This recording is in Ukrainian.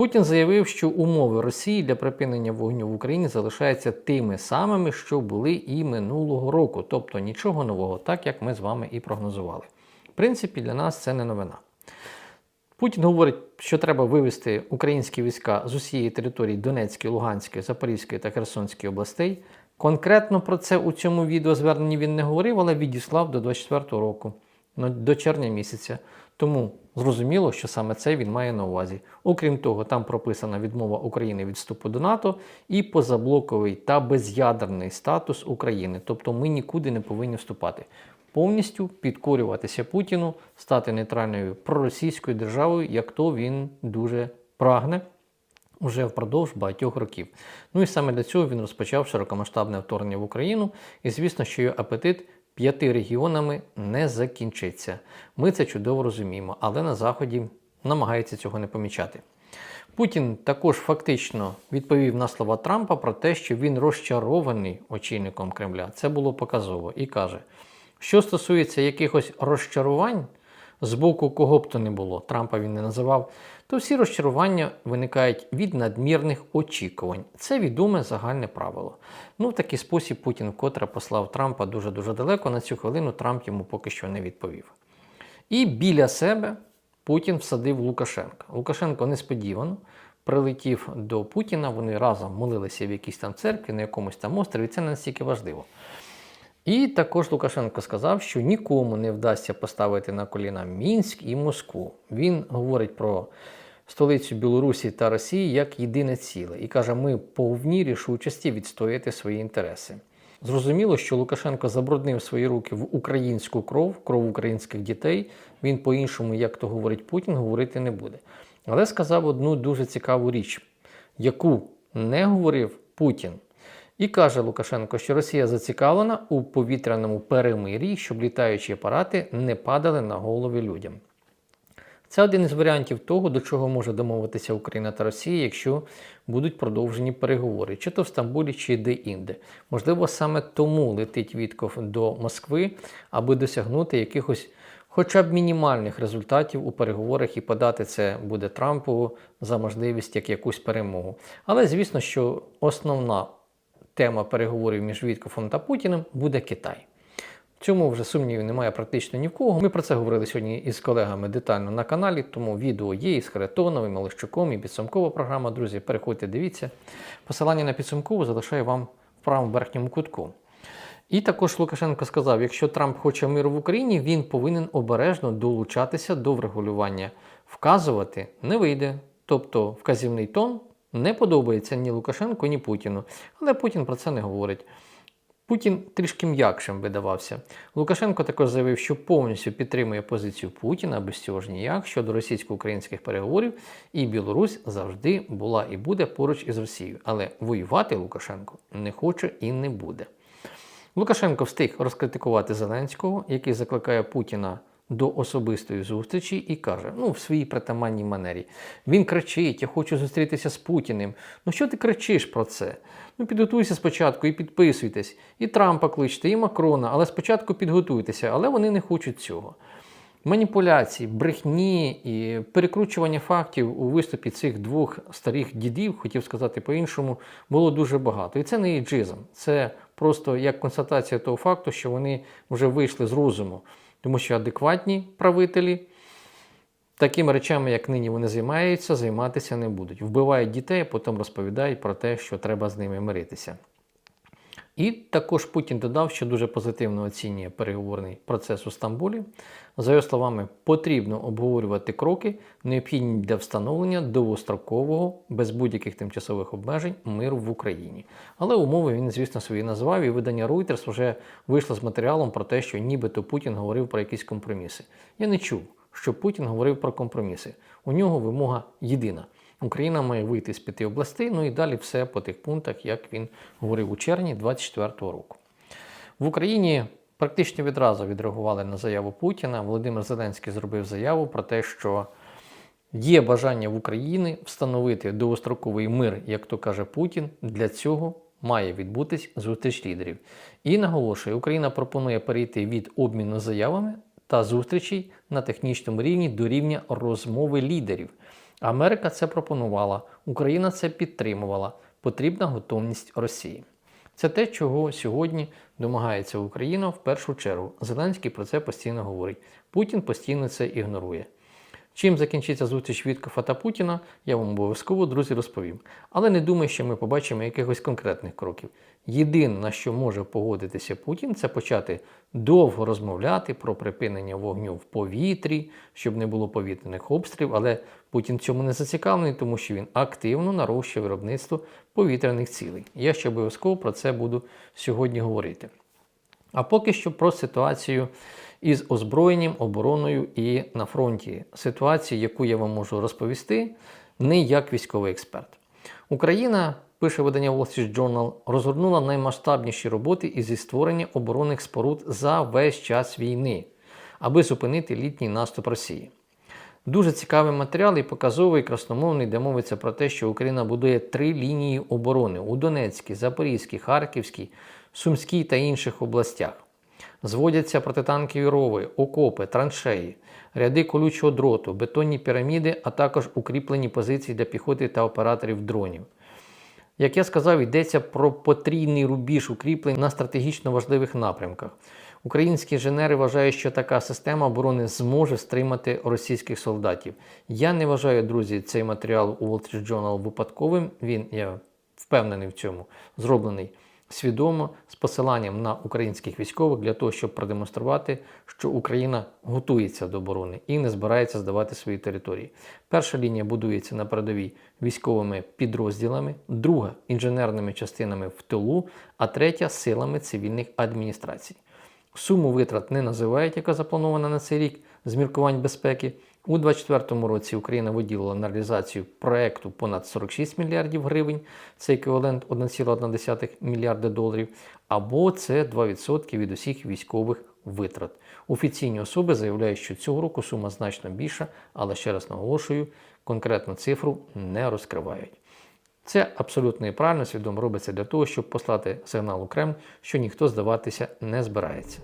Путін заявив, що умови Росії для припинення вогню в Україні залишаються тими самими, що були і минулого року, тобто нічого нового, так як ми з вами і прогнозували. В принципі, для нас це не новина. Путін говорить, що треба вивести українські війська з усієї території Донецької, Луганської, Запорізької та Херсонської областей. Конкретно про це у цьому відеозверненні він не говорив, але відіслав до 24 року, ну, до червня місяця. Тому зрозуміло, що саме це він має на увазі. Окрім того, там прописана відмова України від вступу до НАТО і позаблоковий та без'ядерний статус України. Тобто ми нікуди не повинні вступати. Повністю підкорюватися Путіну, стати нейтральною проросійською державою, як то він дуже прагне уже впродовж багатьох років. Ну і саме для цього він розпочав широкомасштабне вторгнення в Україну, і звісно, що його апетит п'яти регіонами не закінчиться. Ми це чудово розуміємо, але на Заході намагаються цього не помічати. Путін також фактично відповів на слова Трампа про те, що він розчарований очільником Кремля. Це було показово і каже, що стосується якихось розчарувань з боку кого б то не було, Трампа він не називав, то всі розчарування виникають від надмірних очікувань. Це відоме загальне правило. Ну, в такий спосіб Путін вкотре послав Трампа дуже-дуже далеко. На цю хвилину Трамп йому поки що не відповів. І біля себе Путін всадив Лукашенка. Лукашенко несподівано прилетів до Путіна, вони разом молилися в якійсь там церкві, на якомусь там острові. Це не настільки важливо. І також Лукашенко сказав, що нікому не вдасться поставити на коліна Мінськ і Москву. Він говорить про столицю Білорусі та Росії як єдине ціле і каже, ми повні рішучості відстояти свої інтереси. Зрозуміло, що Лукашенко забруднив свої руки в українську кров, кров українських дітей. Він по-іншому, як то говорить Путін, говорити не буде. Але сказав одну дуже цікаву річ, яку не говорив Путін. І каже Лукашенко, що Росія зацікавлена у повітряному перемир'ї, щоб літаючі апарати не падали на голови людям. Це один із варіантів того, до чого може домовитися Україна та Росія, якщо будуть продовжені переговори, чи то в Стамбулі, чи де-інде. Можливо, саме тому летить Вітков до Москви, аби досягнути якихось хоча б мінімальних результатів у переговорах і подати це буде Трампу за можливість як якусь перемогу. Але звісно, що основна тема переговорів між Віткофом та Путіним буде Китай. В цьому вже сумнівів немає практично ні в кого. Ми про це говорили сьогодні із колегами детально на каналі, тому відео є із Харитоновим, Малищуком і підсумкова програма. Друзі, переходьте, дивіться. Посилання на підсумкову залишаю вам в правому верхньому кутку. І також Лукашенко сказав: якщо Трамп хоче миру в Україні, він повинен обережно долучатися до врегулювання. Вказувати не вийде. Тобто вказівний тон не подобається ні Лукашенку, ні Путіну. Але Путін про це не говорить. Путін трішки м'якшим видавався. Лукашенко також заявив, що повністю підтримує позицію Путіна без цього ж ніяк щодо російсько-українських переговорів, і Білорусь завжди була і буде поруч із Росією. Але воювати Лукашенко не хоче і не буде. Лукашенко встиг розкритикувати Зеленського, який закликає Путіна до особистої зустрічі і каже: ну, в своїй притаманній манері. Він кричить: Я хочу зустрітися з Путіним. Ну що ти кричиш про це? Ну, підготуйся спочатку і підписуйтесь. І Трампа кличте, і Макрона, але спочатку підготуйтеся, але вони не хочуть цього. Маніпуляції, брехні і перекручування фактів у виступі цих двох старих дідів, хотів сказати по-іншому, було дуже багато. І це не іджизм, це просто як констатація того факту, що вони вже вийшли з розуму. Тому що адекватні правителі такими речами, як нині вони займаються, займатися не будуть. Вбивають дітей, а потім розповідають про те, що треба з ними миритися. І також Путін додав, що дуже позитивно оцінює переговорний процес у Стамбулі. За його словами, потрібно обговорювати кроки, необхідні для встановлення довгострокового, без будь-яких тимчасових обмежень миру в Україні. Але умови він, звісно, свої назвав, і видання Reuters вже вийшло з матеріалом про те, що нібито Путін говорив про якісь компроміси. Я не чув, що Путін говорив про компроміси. У нього вимога єдина. Україна має вийти з п'яти областей, ну і далі все по тих пунктах, як він говорив у червні 2024 року. В Україні практично відразу відреагували на заяву Путіна. Володимир Зеленський зробив заяву про те, що є бажання в Україні встановити довгостроковий мир, як то каже Путін. Для цього має відбутись зустріч лідерів. І наголошує, Україна пропонує перейти від обміну заявами та зустрічей на технічному рівні до рівня розмови лідерів. Америка це пропонувала, Україна це підтримувала. Потрібна готовність Росії. Це те, чого сьогодні домагається Україна в першу чергу. Зеленський про це постійно говорить. Путін постійно це ігнорує. Чим закінчиться зустріч Віткофа та Путіна, я вам обов'язково, друзі, розповім. Але не думаю, що ми побачимо якихось конкретних кроків. Єдине, на що може погодитися Путін, це почати довго розмовляти про припинення вогню в повітрі, щоб не було повітряних обстрілів. Але Путін цьому не зацікавлений, тому що він активно нарощує виробництво повітряних цілей. Я ще обов'язково про це буду сьогодні говорити. А поки що про ситуацію із озброєнням, обороною і на фронті. Ситуацію, яку я вам можу розповісти, не як військовий експерт. Україна, пише видання Wall Street Journal, розгорнула наймасштабніші роботи із створення оборонних споруд за весь час війни, аби зупинити літній наступ Росії. Дуже цікавий матеріал і показовий, красномовний, де мовиться про те, що Україна будує три лінії оборони у Донецькій, Запорізькій, Харківській, Сумській та інших областях. Зводяться протитанкові рови, окопи, траншеї, ряди колючого дроту, бетонні піраміди, а також укріплені позиції для піхоти та операторів дронів. Як я сказав, йдеться про потрійний рубіж укріплень на стратегічно важливих напрямках. Українські інженери вважають, що така система оборони зможе стримати російських солдатів. Я не вважаю, друзі, цей матеріал у Wall Street Journal випадковим. Він, я впевнений в цьому, зроблений свідомо з посиланням на українських військових для того, щоб продемонструвати, що Україна готується до оборони і не збирається здавати свої території. Перша лінія будується на передовій військовими підрозділами, друга інженерними частинами в тилу, а третя силами цивільних адміністрацій. Суму витрат не називають, яка запланована на цей рік з міркувань безпеки. У 2024 році Україна виділила на реалізацію проекту понад 46 мільярдів гривень, це еквівалент 1,1 мільярда доларів, або це 2% від усіх військових витрат. Офіційні особи заявляють, що цього року сума значно більша, але ще раз наголошую, конкретну цифру не розкривають. Це абсолютно і правильно свідомо робиться для того, щоб послати сигнал у Кремль, що ніхто здаватися не збирається.